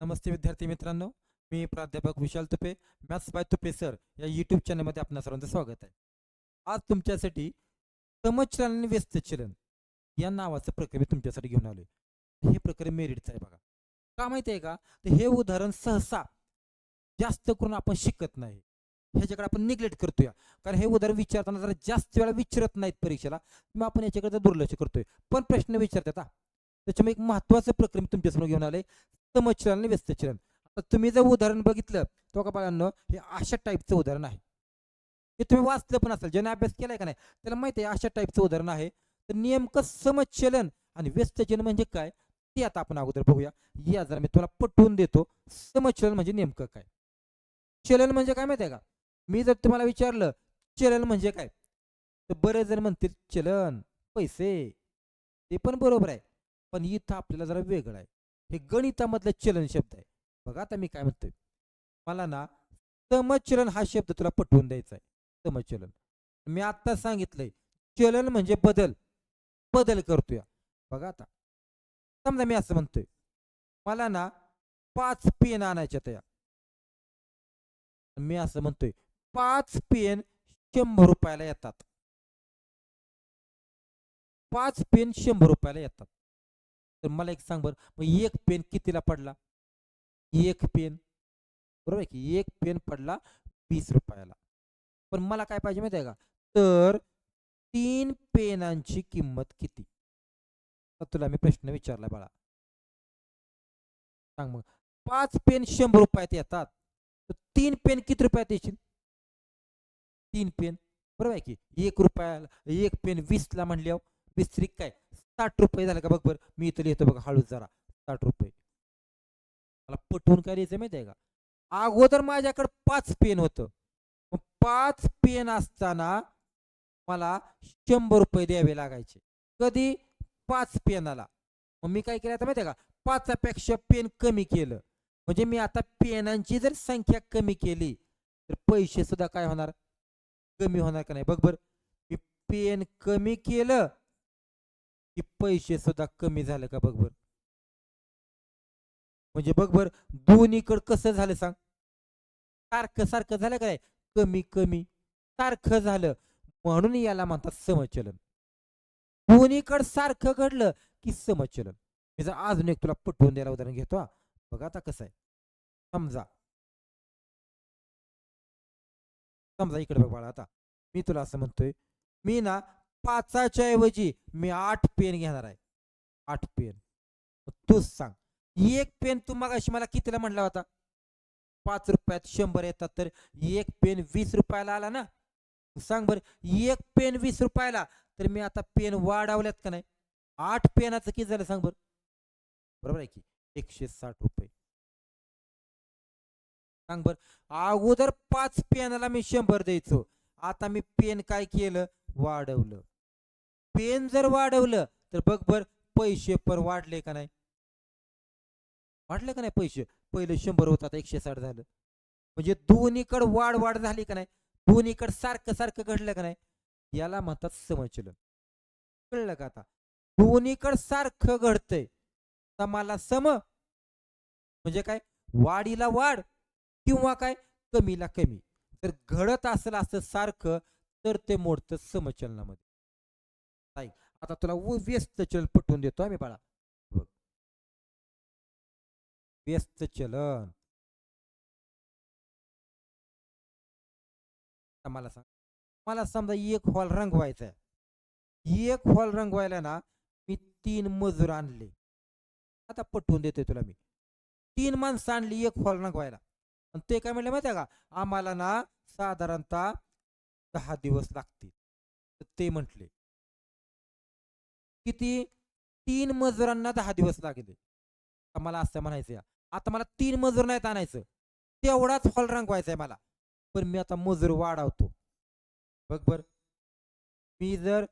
नमस्ते विद्यार्थी मित्रांनो मी प्राध्यापक Vishal Tupe maths by Tupe sir या यूट्यूब चॅनलमध्ये आपणा सर्वांचं स्वागत आहे. आज तुमच्यासाठी समचलन आणि व्यस्तचलन या नावाचं प्रकरण मी तुमच्यासाठी घेऊन आलो हे प्रकरण मेरिटचं आहे बघा. का माहिती आहे का? तर हे उदाहरण सहसा जास्त करून आपण शिकत नाही. ह्याच्याकडे आपण निग्लेक्ट करतोय. कारण हे उदाहरण विचारताना जरा जास्त वेळा विचारत नाहीत परीक्षेला. मग आपण याच्याकडे दुर्लक्ष करतोय. पण प्रश्न विचारतात त्याच्यामुळे एक महत्वाचं प्रक्रम तुमच्यासमोर घेऊन आले समचलन आणि व्यस्तचलन आता तुम्ही जर उदाहरण बघितलं तो का बाळांनो हे अशा टाईपचं उदाहरण आहे. हे तुम्ही वाचलं पण असेल ज्याने अभ्यास केलाय का नाही त्याला माहिती आहे अशा टाईपचं उदाहरण आहे. तर नेमकं समचलन आणि व्यस्तचलन म्हणजे काय ते आता आपण अगोदर बघूया. या जरा मी तुम्हाला पटवून देतो समचलन म्हणजे नेमकं काय. चलन म्हणजे काय माहिती आहे का? मी जर तुम्हाला विचारलं चलन म्हणजे काय? तर बरेच जण म्हणतील चलन पैसे. ते पण बरोबर आहे. पण इथं आपल्याला जरा वेगळं आहे. हे गणितामधलं चलन शब्द आहे. बघा आता मी काय म्हणतोय. मला ना समचलन हा शब्द तुला पटवून द्यायचा आहे. समचलन. मी आत्ता सांगितलंय चलन म्हणजे बदल. बदल करतोय. बघा आता. समजा मी असं म्हणतोय. मला ना पाच पेन आणायच्या तया मी असं म्हणतोय पाच पेन शंभर रुपयाला येतात. पाच पेन शंभर रुपयाला येतात. तर मला एक सांग बरं मग एक पेन कितीला पडला? एक पेन. बरोबर आहे की? एक पेन पडला वीस रुपयाला. पण मला काय पाहिजे माहिती आहे का? तर तीन पेनांची किंमत किती? तुला मी प्रश्न विचारला बाळा. सांग मग. पाच पेन शंभर रुपयात येतात. तर तीन पेन किती रुपयात येशील? तीन पेन. बरोबर आहे की? एक रुपयाला एक पेन वीसला म्हणल्यावर वीस त्रिक काय? साठ रुपये झालं का बघ बरं. मी इथं लिहितो बघा हळूच जरा. साठ रुपये. मला पटवून काय लिहायचं माहिती आहे का? अगोदर माझ्याकडे पाच पेन होतं. मग पाच पेन असताना मला शंभर रुपये द्यावे लागायचे. कधी? पाच पेनाला. मग मी काय केलं आता माहिती आहे का? पाचापेक्षा पेन कमी केलं. म्हणजे मी आता पेनांची जर संख्या कमी केली तर पैसे सुद्धा काय होणार? कमी होणार का नाही? बघ बर. मी पेन कमी केलं की पैसे सुद्धा कमी झाले का बघ बर. म्हणजे बघ बर दोन्हीकडं कसं झालं सांग. सारखं सारखं झालं काय कमी कमी सारखं झालं. म्हणून याला म्हणतात समचलन. दोन्हीकडं सारखं घडलं की समचलन. मी जर अजून एक तुला पटवून द्यायला उदाहरण घेतो बघा आता कसं आहे. समजा. समजा इकडे बघ बाळा आता. मी तुला असं म्हणतोय. मी ना पाचाच्या ऐवजी मी आठ पेन घेणार आहे. आठ पेन. तूच सांग. एक पेन तू मगाशी मला कितीला म्हणला होता? पाच रुपयात शंभर येतात तर एक पेन वीस रुपयाला आला ना? सांग बर एक पेन वीस रुपयाला तर मी आता पेन वाढवल्यात का नाही? आठ पेनाचं किती झालं सांग बर? बरोबर आहे की? एकशे साठ रुपये. सांग बर अगोदर पाच पेनाला मी शंभर द्यायचो. आता मी पेन काय केलं? वाढवलं. पेन जर वाढवलं तर बघ बर पैसे पर वाढले का नाही? वाढले का नाही पैसे? पहिले शंभर होत आता एकशे साठ झालं. म्हणजे दोन्हीकडे वाढ वाढ झाली का नाही? दोन्हीकडे सारखं सारखं घडलं का नाही? याला म्हणतात समचलन. कळलं का आता? दोन्हीकडे सारखं घडतंय. तर मला सम म्हणजे काय? वाढीला वाढ किंवा काय? कमीला कमी. जर घडत असेल असं सारखं तर ते मोडतं समचलनामध्ये. ऐक, आता तुला व्यस्त चलन पटवून देतो आम्ही बाळा. बघ. व्यस्त चलन मला सांग. मला समजा एक हॉल रंगवायचा आहे. एक हॉल रंगवायला ना मी तीन मजूर आणले. आता पटवून देतोय तुला मी. तीन माणसं आणली एक हॉल रंगवायला. आणि ते काय म्हणले माहिती आहे का? आम्हाला ना साधारणतः दहा दिवस लागतील. ते म्हटले. किती तीन मजुरांना दहा दिवस लागले. मला असं म्हणायचं आता मला तीन मजूर नाहीत आणायचं. तेवढाच हॉल रंगवायचा आहे मला. पण मी आता मजूर वाढवतो. बघ बर. मी जर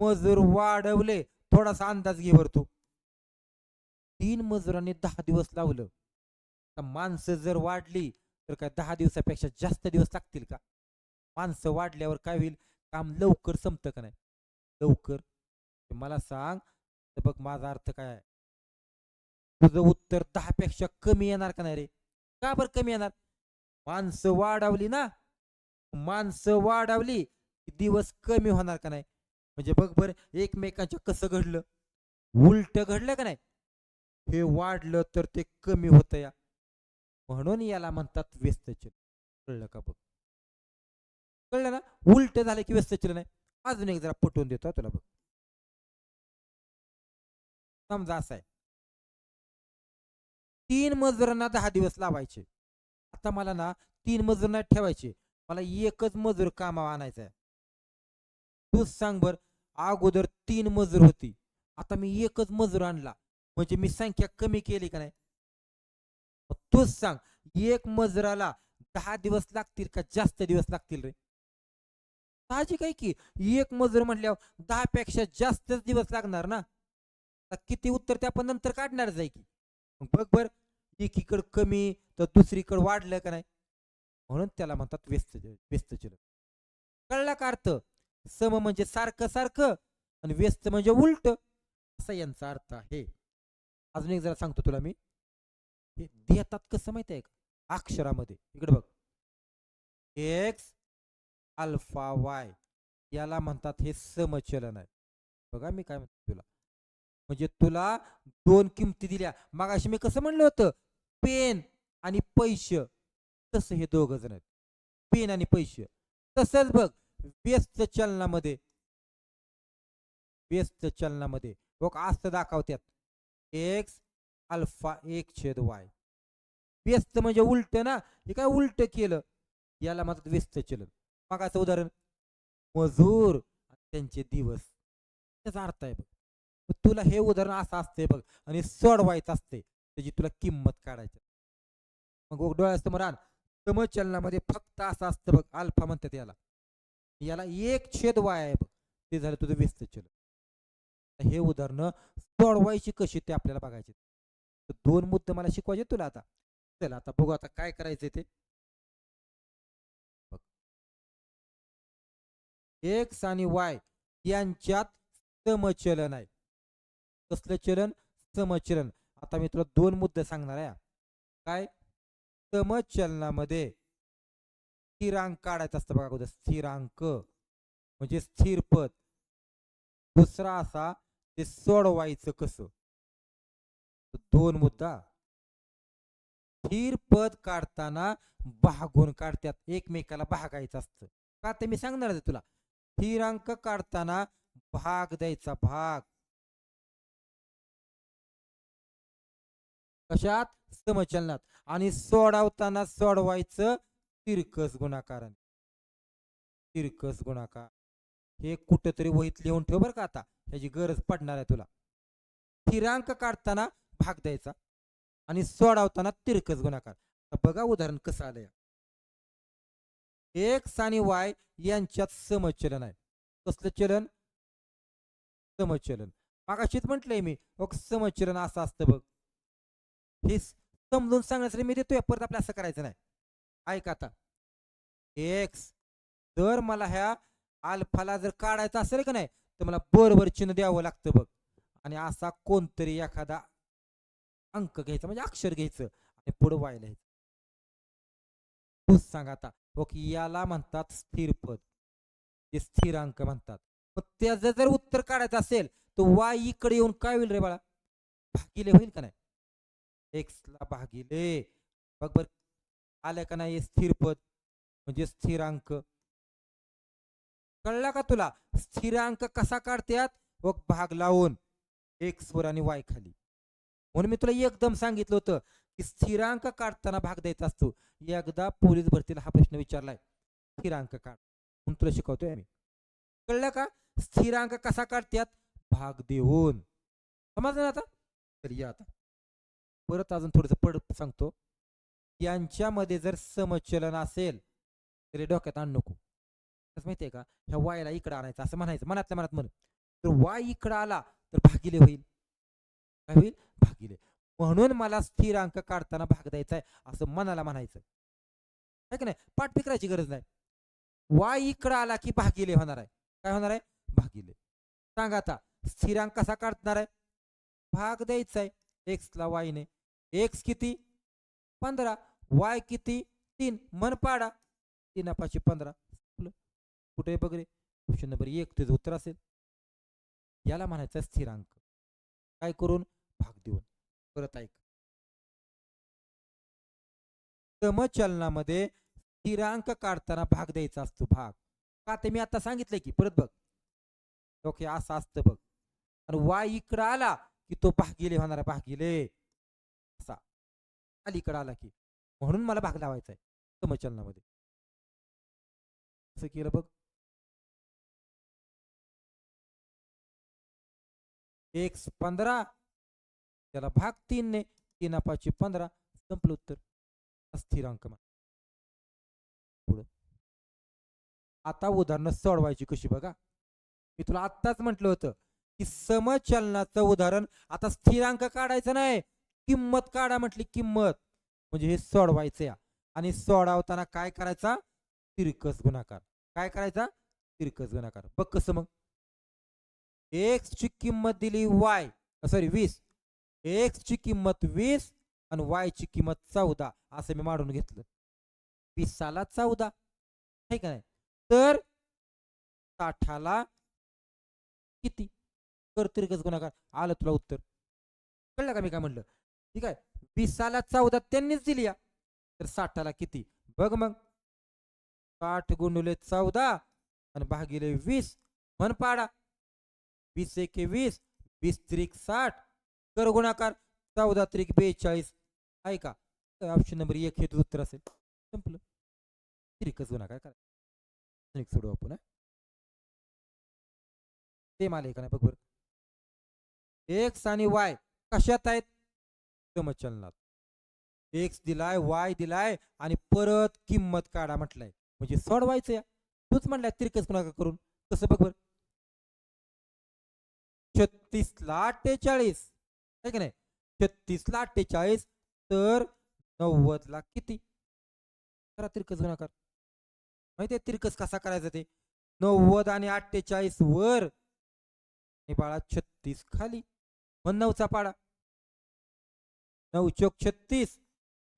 मजूर वाढवले थोडासा अंदाज घे बर तू. तीन मजुरांनी दहा दिवस लावलं. तर माणसं जर वाढली तर काय दहा दिवसापेक्षा जास्त दिवस लागतील का? माणसं वाढल्यावर काय होईल? काम लवकर संपतं का नाही? लवकर मला सांग तर बघ माझा अर्थ काय आहे. तुझं उत्तर दहा पेक्षा कमी येणार का नाही रे? का बरं कमी येणार? माणसं वाढवली ना. माणसं वाढवली दिवस कमी होणार का नाही? म्हणजे बघ बरं एकमेकांच्या कसं घडलं? उलट घडलं का नाही? हे वाढलं तर ते कमी होतं या. म्हणून याला म्हणतात व्यस्तचल. कळलं का बघ? कळलं ना? उलट झालं की व्यस्तचल नाही. अजून एक जरा पटवून देतो तुला बघ. समजा असं आहे. तीन मजुरांना दहा दिवस लावायचे. आता मला ना तीन मजूर नाही ठेवायचे. मला एकच मजूर कामावर आणायचा आहे तूच सांग बर अगोदर तीन मजूर होती. आता मी एकच मजूर आणला. म्हणजे मी संख्या कमी केली का नाही? तूच सांग एक मजुराला दहा दिवस लागतील का जास्त दिवस लागतील रे? साहजिक आहे की एक मजूर म्हटल्यावर दहा पेक्षा जास्तच दिवस लागणार ना? आता किती उत्तर ते आपण नंतर काढणारच आहे की. मग बघ बर एकीकडं कमी तर दुसरीकडं वाढलं का नाही? म्हणून त्याला म्हणतात व्यस्त व्यस्त चलन. कळला का अर्थ? सम म्हणजे सारखं सारखं आणि व्यस्त म्हणजे उलट असा यांचा अर्थ आहे. अजून एक जरा सांगतो तुला मी. हे देतात कसं माहिती आहे का? अक्षरामध्ये. इकडे बघ. एक्स अल्फा वाय याला म्हणतात हे समचलन आहे. बघा मी काय म्हणतो तुला. म्हणजे तुला दोन किमती दिल्या. मगाशी मी कसं म्हणलं होतं? पेन आणि पैसे तसं हे दोघ जण आहेत. पेन आणि पैसे तसंच बघ व्यस्त चलनामध्ये. व्यस्त चलनामध्ये. बघ असं दाखवत्यात. एक्स अल्फा एक छेद वाय व्यस्त म्हणजे उलट ना? हे काय उलट केलं? याला म्हणतात व्यस्त चलन. मग असं उदाहरण. मजूर त्यांचे दिवस. त्याचा अर्थ आहे बघ. तुला हे उदाहरण असं असते बघ आणि सोडवायचं असते त्याची तुला किंमत काढायची मग डोळ्यासमोर आण समचलनामध्ये फक्त असं असतं बघ अल्फा म्हणतात याला. याला एक छेद वाय आहे बघ ते झालं तुझं व्यस्त चलन हे उदाहरणं सोडवायची कशी ते आपल्याला बघायचे तर दोन मुद्दे मला शिकवायचे तुला आता. चला आता बघू आता काय करायचं ते. बघ. एक्स आणि वाय यांच्यात समचलन आहे. कसलं चलन समचलन आता मी तुला दोन मुद्दे सांगणार आहे. काय? समचलनामध्ये स्थिरांक काढायचा असतं बघा अगोदर. स्थिरांक. म्हणजे स्थिर पद दुसरा असा ते सोडवायचं कसं? दोन मुद्दा. स्थिर पद काढताना भागून काढतात. एकमेकाला भागायचं असतं. का? ते मी सांगणार तुला. स्थिरांक काढताना भाग द्यायचा भाग. कशात? समचलनात. आणि सोडवताना सोडवायचं तिरकस गुणाकारण तिरकस गुणाकार. हे कुठंतरी वहीत लिहून ठेव बरं का आता. ह्याची गरज पडणार आहे तुला. स्थिरांक काढताना भाग द्यायचा आणि सोडवताना तिरकस गुणाकार. बघा उदाहरण कसं आलंय. एक्स आणि वाय यांच्यात समचलन आहे. कसलं चलन? समचलन. मागाशीच म्हटलंय मी बघ समचलन असं असतं बघ. हे समजून सांगण्यासाठी मी देतोय. परत आपल्या असं करायचं नाही. ऐक आता. एक्स जर मला ह्या अल्फाला जर काढायचं असेल का नाही तर मला बरोबर चिन्ह द्यावं लागतं बघ. आणि असा कोणतरी एखादा अंक घ्यायचा म्हणजे अक्षर घ्यायचं आणि पुढं व्हायला तूच सांग आता. ओके याला म्हणतात स्थिर पद. ते स्थिरांक म्हणतात. मग त्याचं जर उत्तर काढायचं असेल तर वाय इकडे येऊन काय होईल रे बाळा? भागिले होईल का नाही? एक्स ला भागिले. बघ बर आलं का नाही स्थिर पद? म्हणजे स्थिरांक. कळला का तुला? स्थिरांक कसा काढतात व भाग लावून. एक्स वर आणि वाय खाली. म्हणून मी तुला एकदम सांगितलं होतं की स्थिरांक काढताना भाग द्यायचा असतो. एकदा पोलीस भरतीला हा प्रश्न विचारलाय. स्थिरांक काढ. म्हणून तुला शिकवतोय आम्ही. कळलं का? स्थिरांक कसा काढतात भाग देऊन. समजलं आता? तर या आता. परत अजून थोडस पड सांगतो. यांच्यामध्ये जर समचलन असेल तरी डोक्यात आण नको. कसं माहितीये का? ह्या वायला इकडं आणायचं असं म्हणायचं मनातल्या मनात म्हण तर वाय इकडं आला तर भागिले होईल. काय होईल? भागिले. म्हणून मला स्थिरांक काढताना भाग द्यायचा आहे असं मनाला म्हणायचं. आहे की नाही? पाठ फिकरायची गरज नाही. वाय इकडं आला की भागिले होणार आहे. काय होणार आहे? भागिले. सांगा आता स्थिरांक कसा काढणार आहे? भाग द्यायचा आहे. एक्सला वायने एक्स किती? पंधरा. वाय किती? तीन. मन पाडा. तीन पाचशे पंधरा कुठे बघ रे ऑप्शन नंबर एक. तुझं उत्तर असेल. याला म्हणायचं स्थिरांक. काय करून? भाग देऊन. परत ऐक. समचलनामध्ये स्थिरांक काढताना भाग द्यायचा असतो. भाग. का ते मी आता सांगितलंय की? परत बघ. ओके असं असतं बघ. आणि वाय इकडं आला की तो भागिले होणारा भागिले. असा अलीकडं आला की. म्हणून मला भाग लावायचा आहे समचलनामध्ये असं केलं बघ. एक्स पंधरा. त्याला भाग तीनने. तीन पाचशे पंधरा. संपलं उत्तर. हा स्थिरांक पुढं. आता उदाहरणं सोडवायची कशी बघा. मी तुला आत्ताच म्हटलं होतं की समचलनाचं उदाहरण आता स्थिरांक काढायचं नाही. किंमत काढा म्हटली किंमत. म्हणजे हे सोडवायचं या. आणि सोडवताना काय करायचा? तिरकस गुणाकार. काय करायचा? तिरकस गुणाकार. बघ कसं मग. एक्स ची किंमत दिली वाय सॉरी वीस. एक्स ची किंमत वीस आणि वाय ची किंमत चौदा. असं मी मांडून घेतलं. वीसाला चौदा. आहे का नाही? तर साठाला किती? कर तिरकस गुणाकार. आलं तुला उत्तर. कळलं का मी काय म्हणलं? ठीक आहे? वीसाला चौदा त्यांनीच दिली या. तर साठाला किती? बघ मग. साठ गुंडुले चौदा आणि भागिले वीस. म्हण पाडा. वीस एके वीस. वीस त्रिक साठ. कर गुणाकार. चौदा त्रिक बेचाळीस. आहे का? ऑप्शन नंबर एक हे उत्तर असेल. संपलं. त्रिकच गुणाकार करा. सोडू आपण ते माल आहे का नाही? बघ बरं. एक्स आणि वाय कशात आहेत? समचलनात एक्स दिलाय वाय दिलाय आणि परत किंमत काढा म्हटलंय. म्हणजे सोडवायचं या. तूच म्हटलाय तिरकस कुणाका करून. कसं बघ बर. छत्तीस ला अठ्ठेचाळीस. आहे की नाही? छत्तीस ला अठ्ठेचाळीस तर नव्वद ला किती? करा तिरकस गुणाकार माहिती आहे तिरकस कसा करायचा ते? नव्वद आणि अठ्ठेचाळीस वर. आणि बाळा छत्तीस खाली. मग नऊचा पाडा. नऊ चोक छत्तीस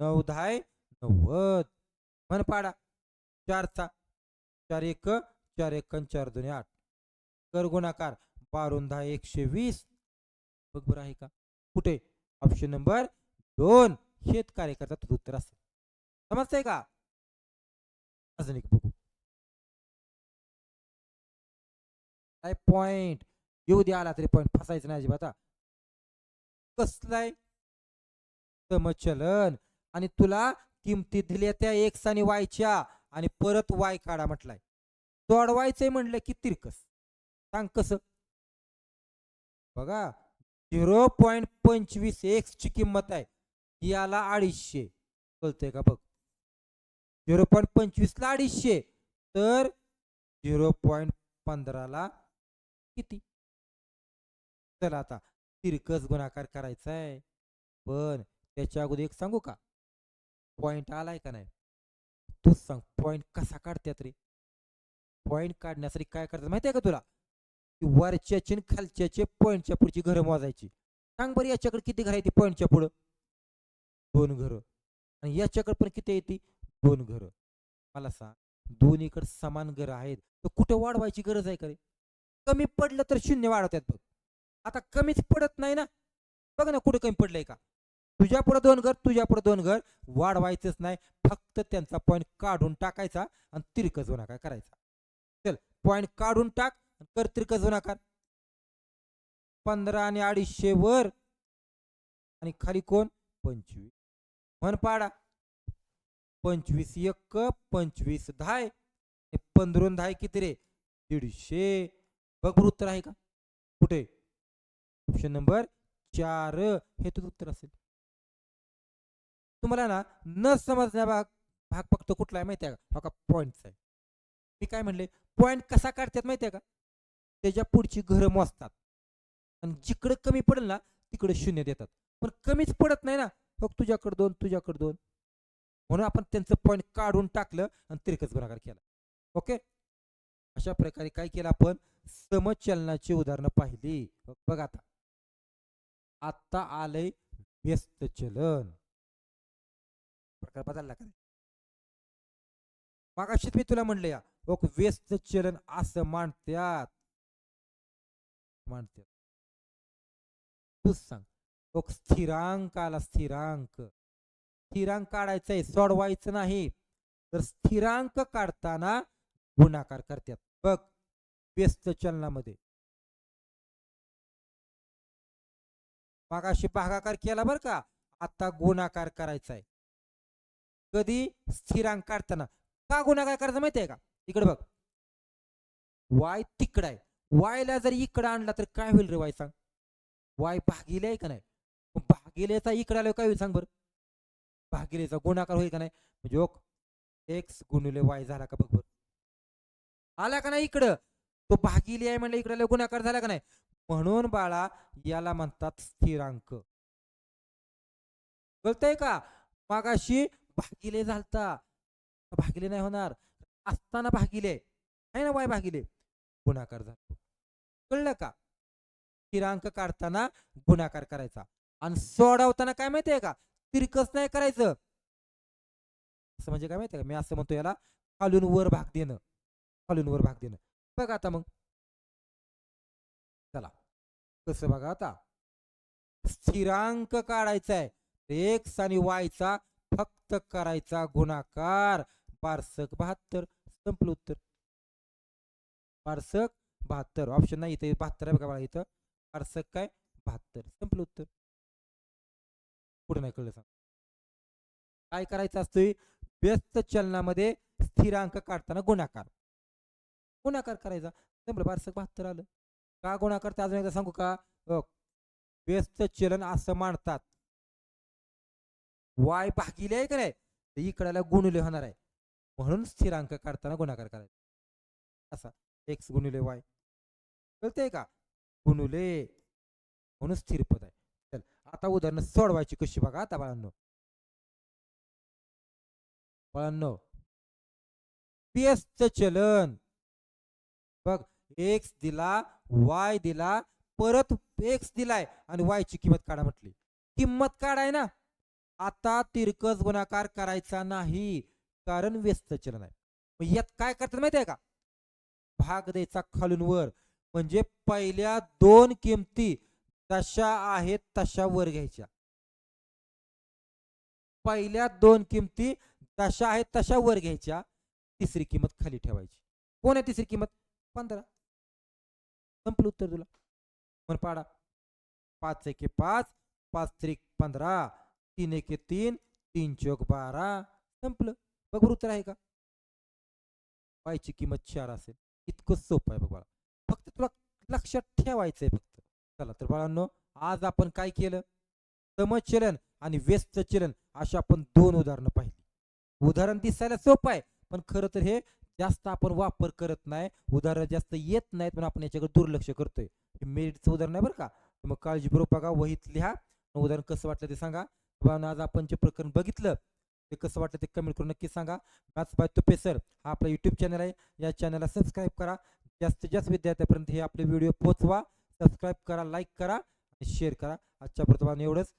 नऊ धाय नव्वद. मन पाडा चारचा चार एक चार एक अन चार दोन आठ. कर गुणाकार बारून दहा एकशे वीस. बघ बरं आहे का? कुठे? ऑप्शन नंबर दोन. शेत कार्यकर्ता उत्तर असेल समजतंय का? अजून एक बघू. काय पॉइंट येऊ द्या आला तरी पॉइंट फसायचं नाही अजिबात कसलाय? समचलन आणि तुला किमती दिल्या त्या एक्स आणि वायच्या आणि परत वाय काढा म्हटलाय. सोडवायचंय म्हणलं की तिरकस. सांग कसं? बघा झिरो पॉईंट पंचवीस एक्स ची किंमत आहे. याला अडीचशे. कळतंय का बघ? झिरो पॉईंट पंचवीसला अडीचशे. तर झिरो पॉईंट पंधराला किती? चला आता तिरकस गुणाकार करायचा आहे पण त्याच्या अगोदर एक सांगू का? पॉईंट आलाय का नाही? तूच सांग पॉईंट कसा काढत्यात रे? पॉईंट काढण्यासाठी काय करतात माहिती आहे का तुला? की वरच्याचे खालच्याचे पॉईंटच्या पुढची घरं मोजायची. सांग बरं याच्याकडे किती घर आहे ती पॉईंटच्या पुढं? दोन घरं. आणि याच्याकडे पण किती येते दोन घरं. मला सांग दोन्हीकडे समान घरं आहेत. तर कुठं वाढवायची गरज आहे का रे? कमी पडलं तर शून्य वाढवतात बघ. आता कमीच पडत नाही ना? बघ ना कुठं कमी पडलंय का? तुझ्या पुढे दोन घर तुझ्या पुढे दोन घर. वाढवायचंच नाही. फक्त त्यांचा पॉईंट काढून टाकायचा आणि तिरकस गुणाकार करायचा. चल पॉईंट काढून टाक कर तिरकस गुणाकार पंधरा आणि अडीचशे वर आणि खाली कोण? पंचवीस. म्हण पाडा. पंचवीस एक पंचवीस धाय पंधरून धाय किती रे? दीडशे. बघ उत्तर आहे का? कुठे? ऑप्शन नंबर चार. हे तुझं उत्तर असेल. तुम्हाला ना न समजण्या भाग भाग फक्त कुठला आहे माहिती आहे का? हा का? पॉईंटचा आहे. मी काय म्हणले? पॉईंट कसा काढतात माहिती आहे का? त्याच्या पुढची घरं मोजतात. आणि जिकडे कमी पडेल ना तिकडे शून्य देतात. पण कमीच पडत नाही ना. हो, फक्त तुझ्याकडे दोन तुझ्याकडे दोन. म्हणून आपण त्यांचं पॉईंट काढून टाकलं आणि तिरकच गुणाकार केला. ओके अशा प्रकारे काय केलं आपण? समचलनाची उदाहरणं पाहिली. बघा आता. आत्ता आलंय व्यस्त चलन. प्रकार बदलला का मागाशीच मी तुला म्हणलं या ओक व्यस्त चलन असं मानत्यात मानत्यात तूच सांग. ओक स्थिरांक आला स्थिरांक. स्थिरांक काढायचंय सोडवायचं नाही. तर स्थिरांक काढताना गुणाकार करतात बघ व्यस्त चलनामध्ये. मागाशी भागाकार केला बर का आता गुणाकार करायचा आहे कधी स्थिरांक काढताना का गुणाकार करायचा माहिती आहे का? इकडे बघ. वाय तिकडं आहे. वायला जर इकडं आणला तर काय होईल रे वाय सांग? वाय भागिले आहे का नाही? भागिलेचा इकडे आलो काय होईल सांग बरं? भागिलेचा गुणाकार होईल का नाही? म्हणजे ओक एक्स गुणिले वाय झाला का बघ बर. आला का नाही इकडं? तो भागिले आहे म्हणलं इकडे गुणाकार झाला का नाही? म्हणून बाळा याला म्हणतात स्थिरांक. कळतंय का? मागाशी भागिले झालता. भागिले नाही होणार? असताना भागिले. आहे ना वाय भागिले? गुणाकार झाला. कळलं का? स्थिरांक काढताना गुणाकार करायचा. आणि सोडवताना काय माहितीये का? तिरकस नाही करायचं. असं म्हणजे काय माहितीये का? मी असं म्हणतो याला खालून वर भाग देणं. खालून वर भाग देणं. बघा आता मग. चला. कसं बघा आता. स्थिरांक काढायचा आहे एक्स आणि वायचा फक्त करायचा गुणाकार. पार्सक बहात्तर संपलं उत्तर. बारसक बहात्तर. ऑप्शन नाही इथे. बहात्तर आहे बघा इथं. बारसक काय? बहात्तर. संपलं उत्तर. पुढे नाही कळलं सांग. काय करायचं असतोय? व्यस्त चलनामध्ये स्थिरांक काढताना गुणाकार. गुणाकार करायचा. संपलं. बारसक बहात्तर आलं. का गुणाकार? ते अजून एकदा सांगू का? अ, व्यस्त चलन असं मानतात. वाय भागिले आहे का नाही? तर इकडाला गुणिले होणार आहे. म्हणून स्थिरांक काढताना गुणाकार करायचा. असा. एक्स गुणुले वाय कळतंय का? गुणुले. म्हणून स्थिर पद आहे. चल आता उदाहरण सोडवायची कशी बघा आता बाळांनो. बाळांनो. पीएसचं चलन. बघ एक्स दिला वाय दिला परत एक्स दिलाय आणि वाय ची किंमत काढा म्हटली. किंमत काढाय ना. आता तिरकस गुणाकार करायचा नाही कारण व्यस्त चलन आहे. मग यात काय करतात माहिती आहे का? भाग द्यायचा खालून वर म्हणजे पहिल्या दोन किमती तशा आहेत तशा वर घ्यायच्या. पहिल्या दोन किमती तशा आहेत तशा वर घ्यायच्या. तिसरी किंमत खाली ठेवायची. कोण आहे तिसरी किंमत? पंधरा. संपलं उत्तर तुला. पण पाडा. पाच एके पाच पाच त्रिक पंधरा. तीन एके तीन तीन चौक बारा संपलं. बघ उत्तर आहे का? वायची किंमत चार असेल. इतकं सोपं आहे बघ बाळा. फक्त तुला लक्षात ठेवायचंय फक्त. चला तर बाळांनो आज आपण काय केलं? समचलन आणि व्यस्त चलन अशी आपण दोन उदाहरणं पाहिली. उदाहरण दिसायला सोपं आहे पण खरं तर हे जास्त आपण वापर करत नाही. उदाहरण जास्त येत नाहीत पण आपण याच्याकडे दुर्लक्ष करतोय. हे मेरिटचं उदाहरण आहे बरं का? मग काळजीपूर्वक बघा वहीत लिहा. उदाहरण कसं वाटलं ते सांगा. बाळांनो आज आपण जे प्रकरण बघितलं ते कसं वाटलं ते कमेंट करून नक्की सांगा. मॅथ्स बाय तुपे सर हा आपला यूट्यूब चॅनल आहे. या चॅनलला सबस्क्राईब करा. जास्तीत जास्त विद्यार्थ्यापर्यंत हे आपले व्हिडिओ पोहोचवा. सबस्क्राईब करा लाईक करा आणि शेअर करा. आजच्या प्रतमान एवढंच.